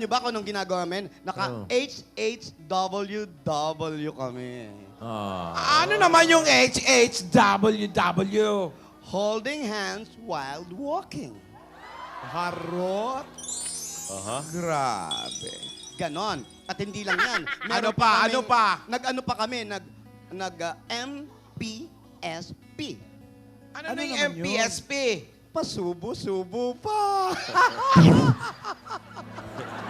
Di ba kung anong ginagawa namin? Naka Oh. HHWW kami. Ah. Ano naman yung HHWW? Holding hands while walking. Harot? Aha. Grabe. Ganon. At hindi lang yan. Ano pa? Ano pa? Nag-ano pa kami? Nag, nag ah, MPSP. Ano, Ano na yung naman yun? MPSP? Pasubo-subo pa.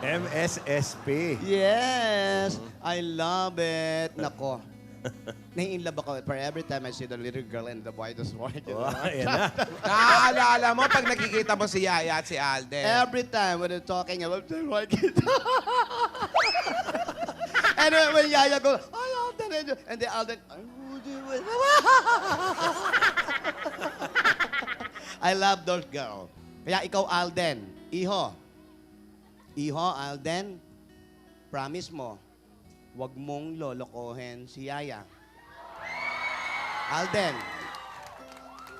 MSSP. yes. I love it. Nako. Nai-inlove ako for every time I see the little girl and the boy this morning. Oh, ayan na. Naaalala mo pag nakikita mo si Yaya at si Alden. Every time when they're talking about the right kid. and when, when Yaya goes, I Alden, and, and the Alden, I would do it." I love those girls. Kaya ikaw, Alden, iho. Iho, Alden, promise mo, wag mong lolokohin si Yaya. Alden,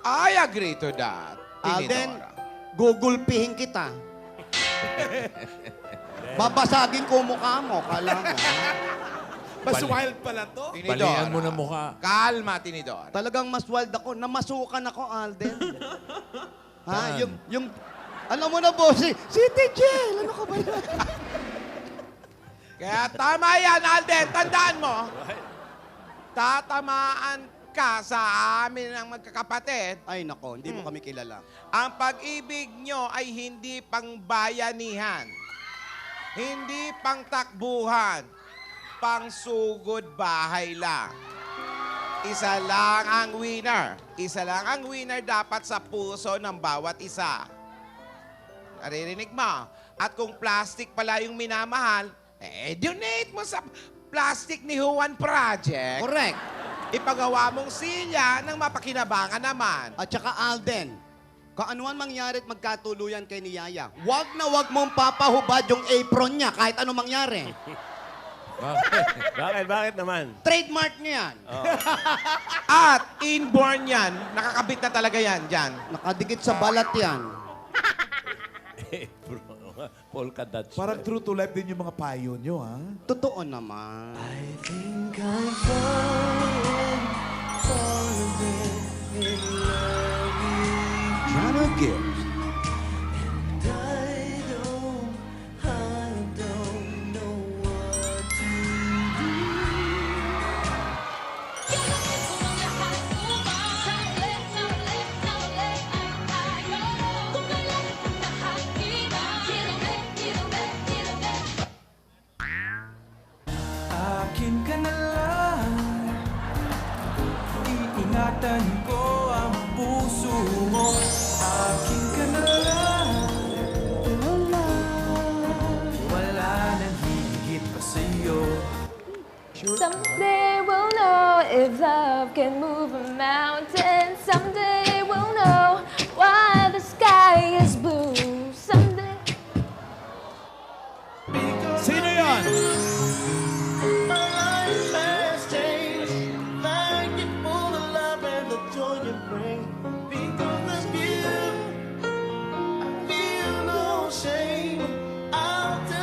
I agree to that. Alden, gugulpihin kita. Babasagin ko mukha mo, kala mo. Mas Bali- wild pala to. Tinidora. Balian mo na mukha. Kalma, Tinidora. Talagang mas wild ako. Namasukan ako, Alden. ha? Saan? Yung, yung, alam mo na, bossy, City Jail. Ano ka ba yan? Kaya tama yan, Alden. Tandaan mo. Tatamaan ka sa amin ng magkakapatid. Ay, nako, hindi mo kami kilala. Ang pag-ibig nyo ay hindi pang bayanihan. Hindi pang takbuhan. Pang sugod bahay lang. Isa lang ang winner. Isa lang ang winner dapat sa puso ng bawat isa. Naririnig mo? At kung plastic pala yung minamahal, eh, donate mo sa plastic ni Juan Project. Correct. Ipagawa mong silya ng mapakinabangan naman. At saka, Alden, kung ano man mangyari at magkatuluyan kay ni Yaya, wag na wag mong papahubad yung apron niya kahit ano mangyari. Bakit? Bakit? Bakit naman? Trademark niya yan. At inborn yan, nakakabit na talaga yan dyan. Nakadikit sa balat yan. Polka dots. Parang true to life din yung mga payo nyo, ha? Totoo naman. Jana Iingatan ko ang puso mo. Akin ka na lang Wala nang higit pa sa'yo. Someday we'll know if love can move a mountain. Someday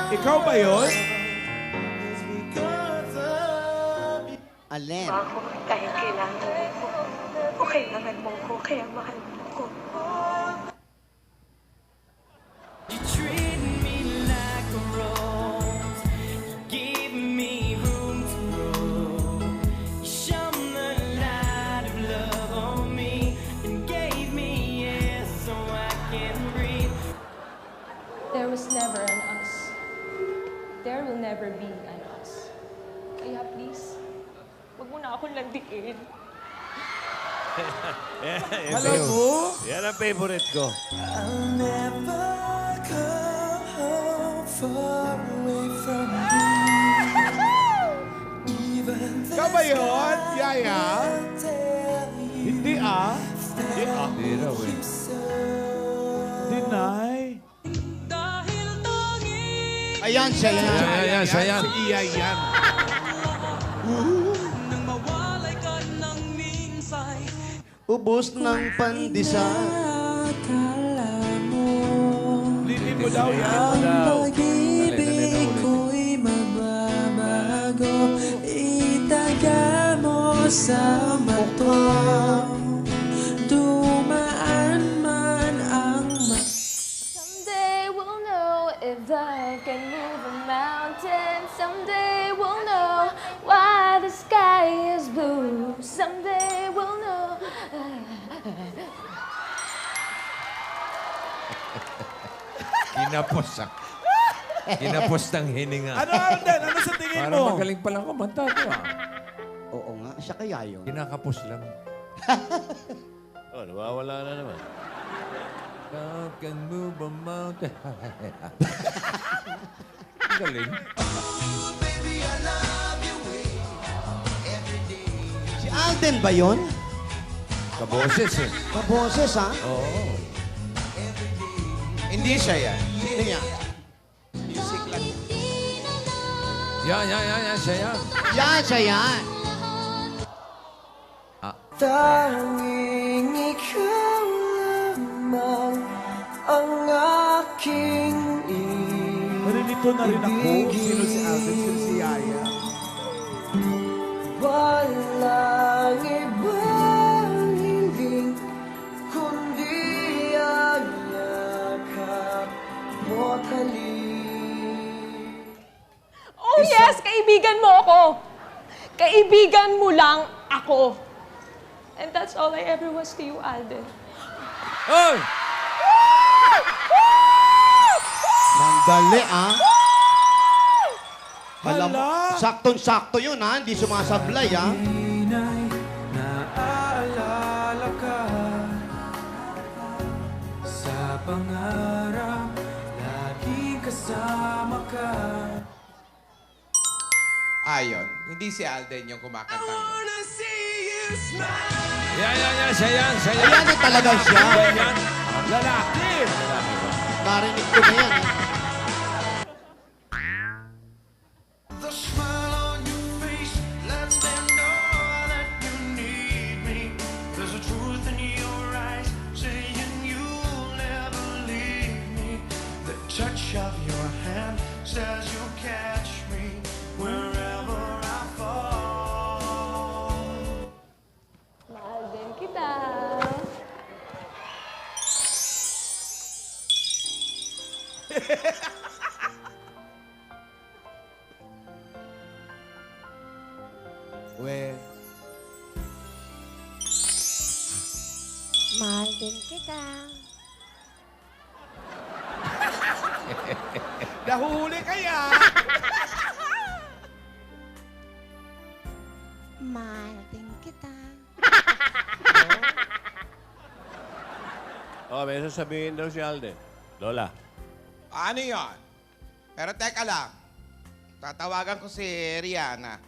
Ikaw ba yun? Allen. ako dahil kailangan mo ko. O kailangan mo ko, kaya mahal mo ko. Landiin. Alam mo? Yan ang favorite ko. I'll never come home far away from you Even Ikaw ba yun, Yaya? you Hindi ah. Hindi ah. Hindi raw eh. Deny. Ayan siya yan. Yan, yan, siya yan. Si Iya yan. Ubus ng pandesal. Akala mo daw yan. Ang Pag-ibig ko'y mababago Itaga mo sa bato Dumaan man ang ma- Someday we'll know if love can move Kinapos ah. Kinapos ng hininga. Ano, Alden? Ano sa tingin Parang mo? magaling palang kumanta to ah. Oo nga, siya kaya yun. Kinakapos lang. oh, nawawala na naman. God can move a mountain. Ang Galing. Si Alden ba yun? Kaboses eh. Kaboses, ha? Oo. Hindi siya yan. Sino yan? Music lang. Yan, yan, yan, yan. Siya yan. Yan, siya yan. Tanging ikaw lamang ang aking Narilito na rin ako. Sino si Alden? Sino si Yaya? Oh yes, kaibigan mo ako. Kaibigan mo lang ako. And that's all I ever was to you, Alden. Oy! Sandali, ah. Alam mo, Hala! saktong-sakto yun, ha? Hindi sumasablay, ha? Inay, naaalala ka Sa pangarap, laging kasama ka Ayon. Hindi si Alden yung kumakanta. yun. Yan, yan, yan. Siya yan. Siya yan. Ayan eh, talagang siya. Yan, yan. Lalaki! Narinig ko na yan, We. Mahal din kita. Nahuli kaya? Mahal din kita. Oh, may sasabihin daw si Alden. Lola. Ano yon? Pero teka lang. Tatawagan ko si Rihanna.